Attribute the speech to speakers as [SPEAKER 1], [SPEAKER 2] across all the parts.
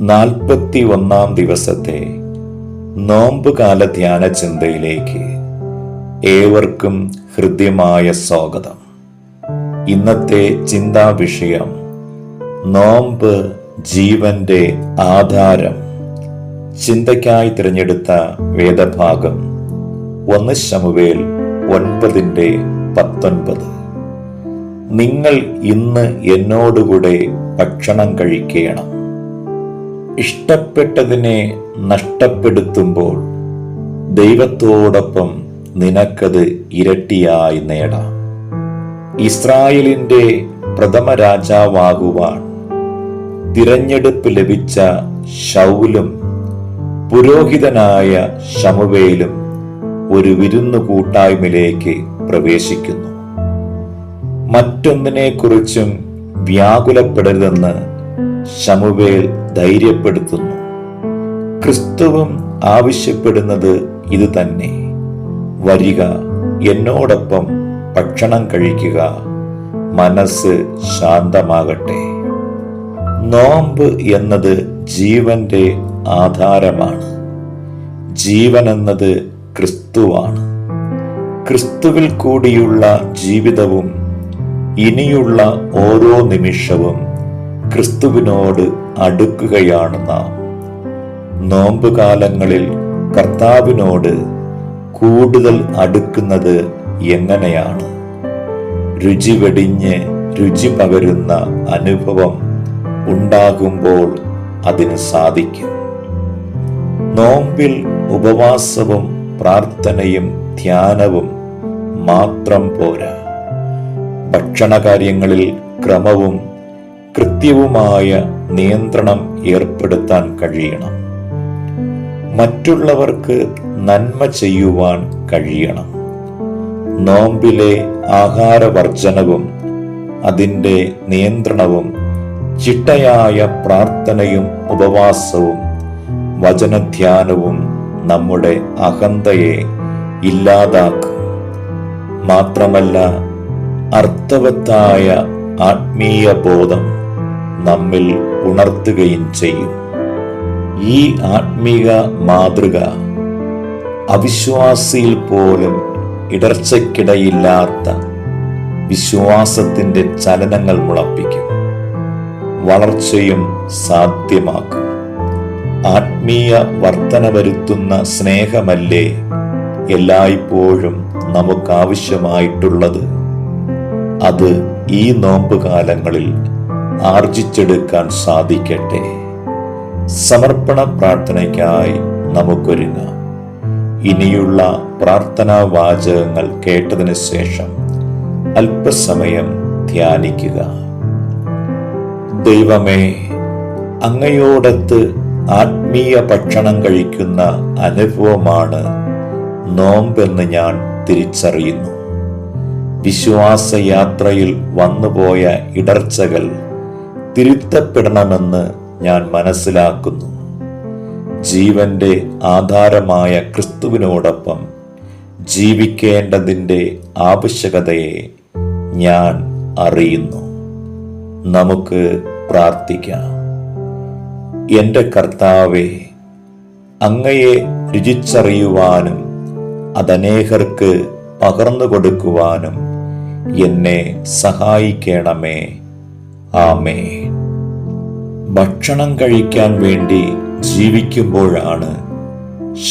[SPEAKER 1] നാൽപ്പത്തി ഒന്നാം ദിവസത്തെ നോമ്പുകാല ധ്യാന ചിന്തയിലേക്ക് ഏവർക്കും ഹൃദ്യമായ സ്വാഗതം. ഇന്നത്തെ ചിന്താ വിഷയം നോമ്പ് ജീവന്റെ ആധാരം. ചിന്തയ്ക്കായി തിരഞ്ഞെടുത്ത വേദഭാഗം ഒന്ന് ശമുവേൽ ഒൻപതിന്റെ പത്തൊൻപത്. നിങ്ങൾ ഇന്ന് എന്നോടുകൂടെ ഭക്ഷണം കഴിക്കണം. ഇഷ്ടപ്പെട്ടതിനെ നഷ്ടപ്പെടുത്തുമ്പോൾ ദൈവത്തോടൊപ്പം നിനക്കത് ഇരട്ടിയായി നേടാം. ഇസ്രായേലിന്റെ പ്രഥമ രാജാവാകുവാൻ തിരഞ്ഞെടുപ്പ് ലഭിച്ച ശൗലും പുരോഹിതനായ ശമുവേലും ഒരു വിരുന്നു കൂട്ടായ്മയിലേക്ക് പ്രവേശിക്കുന്നു. മറ്റൊന്നിനെക്കുറിച്ചും വ്യാകുലപ്പെടരുതെന്ന് ശമുവേൽ ധൈര്യപ്പെടുത്തുന്നു. ക്രിസ്തുവും ആവശ്യപ്പെടുന്നത് ഇത് തന്നെ. വരിക എന്നോടൊപ്പം ഭക്ഷണം കഴിക്കുക. മനസ്സ് ശാന്തമാകട്ടെ. നോമ്പ് എന്നത് ജീവന്റെ ആധാരമാണ്. ജീവൻ എന്നത് ക്രിസ്തുവാണ്. ക്രിസ്തുവിൽ കൂടിയുള്ള ജീവിതവും ഇനിയുള്ള ഓരോ നിമിഷവും ക്രിസ്തുവിനോട് അടുക്കുകയാണ് നാം. നോമ്പുകാലങ്ങളിൽ കർത്താവിനോട് കൂടുതൽ അടുക്കുന്നത് എങ്ങനെയാണ്? രുചി വെടിഞ്ഞ് രുചി പകരുന്ന അനുഭവം ഉണ്ടാകുമ്പോൾ അതിന് സാധിക്കും. നോമ്പിൽ ഉപവാസവും പ്രാർത്ഥനയും ധ്യാനവും മാത്രം പോരാ. ഭക്ഷണകാര്യങ്ങളിൽ ക്രമവും കൃത്യവുമായ നിയന്ത്രണം ഏർപ്പെടുത്താൻ കഴിയണം. മറ്റുള്ളവർക്ക് നന്മ ചെയ്യുവാൻ കഴിയണം. നോമ്പിലെ ആഹാരവർജനവും അതിന്റെ നിയന്ത്രണവും ചിട്ടയായ പ്രാർത്ഥനയും ഉപവാസവും വചനധ്യാനവും നമ്മുടെ അഹന്തയെ ഇല്ലാതാക്കും. മാത്രമല്ല അർത്ഥവത്തായ ആത്മീയ ബോധം നമ്മിൽ ഉണർത്തുകയും ചെയ്യും. ഈ ആത്മീക മാതൃക അവിശ്വാസിയിൽ പോലും ഇടർച്ചക്കിടയില്ലാത്ത വിശ്വാസത്തിന്റെ ചലനങ്ങൾ മുളപ്പിക്കും. വളർച്ചയും സാധ്യമാക്കും. ആത്മീയ വർധന വരുത്തുന്ന സ്നേഹമല്ലേ എല്ലായ്പ്പോഴും നമുക്കാവശ്യമായിട്ടുള്ളത്? അത് ഈ നോമ്പുകാലങ്ങളിൽ ആർജിച്ചെടുക്കാൻ സാധിക്കട്ടെ. സമർപ്പണ പ്രാർത്ഥനയ്ക്കായി നമുക്കൊരുങ്ങാം. ഇനിയുള്ള പ്രാർത്ഥനാ വാചകങ്ങൾ കേട്ടതിന് ശേഷം അല്പസമയം ധ്യാനിക്കുക. ദൈവമേ അങ്ങയോടത്ത് ആത്മീയ ഭക്ഷണം കഴിക്കുന്ന അനുഭവമാണ് നോമ്പെന്ന് ഞാൻ തിരിച്ചറിയുന്നു. വിശ്വാസയാത്രയിൽ വന്നുപോയ ഇടർച്ചകൾ തിരുത്തപ്പെടണമെന്ന് ഞാൻ മനസ്സിലാക്കുന്നു. ജീവന്റെ ആധാരമായ ക്രിസ്തുവിനോടൊപ്പം ജീവിക്കേണ്ടതിന്റെ ആവശ്യകതയെ ഞാൻ അറിയുന്നു. നമുക്ക് പ്രാർത്ഥിക്കാം. എന്റെ കർത്താവെ അങ്ങയെ രുചിച്ചറിയുവാനും അതനേകർക്ക് പകർന്നു കൊടുക്കുവാനും എന്നെ സഹായിക്കണമേ. ആമേ ഭക്ഷണം കഴിക്കാൻ വേണ്ടി ജീവിക്കുമ്പോഴാണ്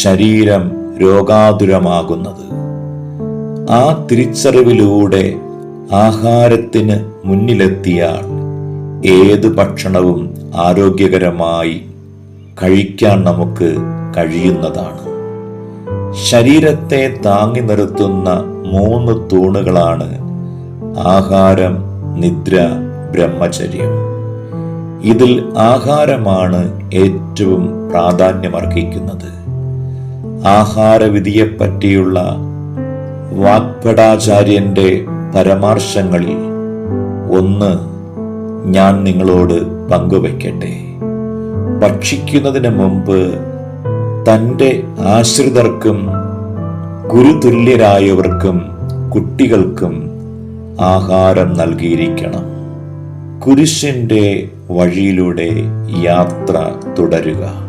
[SPEAKER 1] ശരീരം രോഗാതുരമാകുന്നത്. ആ തിരിച്ചറിവിലൂടെ ആഹാരത്തിന് മുന്നിലെത്തിയാൽ ഏത് ഭക്ഷണവും ആരോഗ്യകരമായി കഴിക്കാൻ നമുക്ക് കഴിയുന്നതാണ്. ശരീരത്തെ താങ്ങി നിർത്തുന്ന മൂന്ന് തൂണുകളാണ് ആഹാരം നിദ്ര ബ്രഹ്മചര്യം. ഇതിൽ ആഹാരമാണ് ഏറ്റവും പ്രാധാന്യമർഹിക്കുന്നത്. ആഹാരവിധിയെപ്പറ്റിയുള്ള വാഗ്ഭടാചാര്യന്റെ പരമാർശങ്ങളിൽ ഒന്ന് ഞാൻ നിങ്ങളോട് പങ്കുവയ്ക്കട്ടെ. ഭക്ഷിക്കുന്നതിന് മുമ്പ് തന്റെ ആശ്രിതർക്കും ഗുരുതുല്യരായവർക്കും കുട്ടികൾക്കും ആഹാരം നൽകിയിരിക്കണം. കുരിശിന്റെ വഴിയിലൂടെ യാത്ര തുടരുക.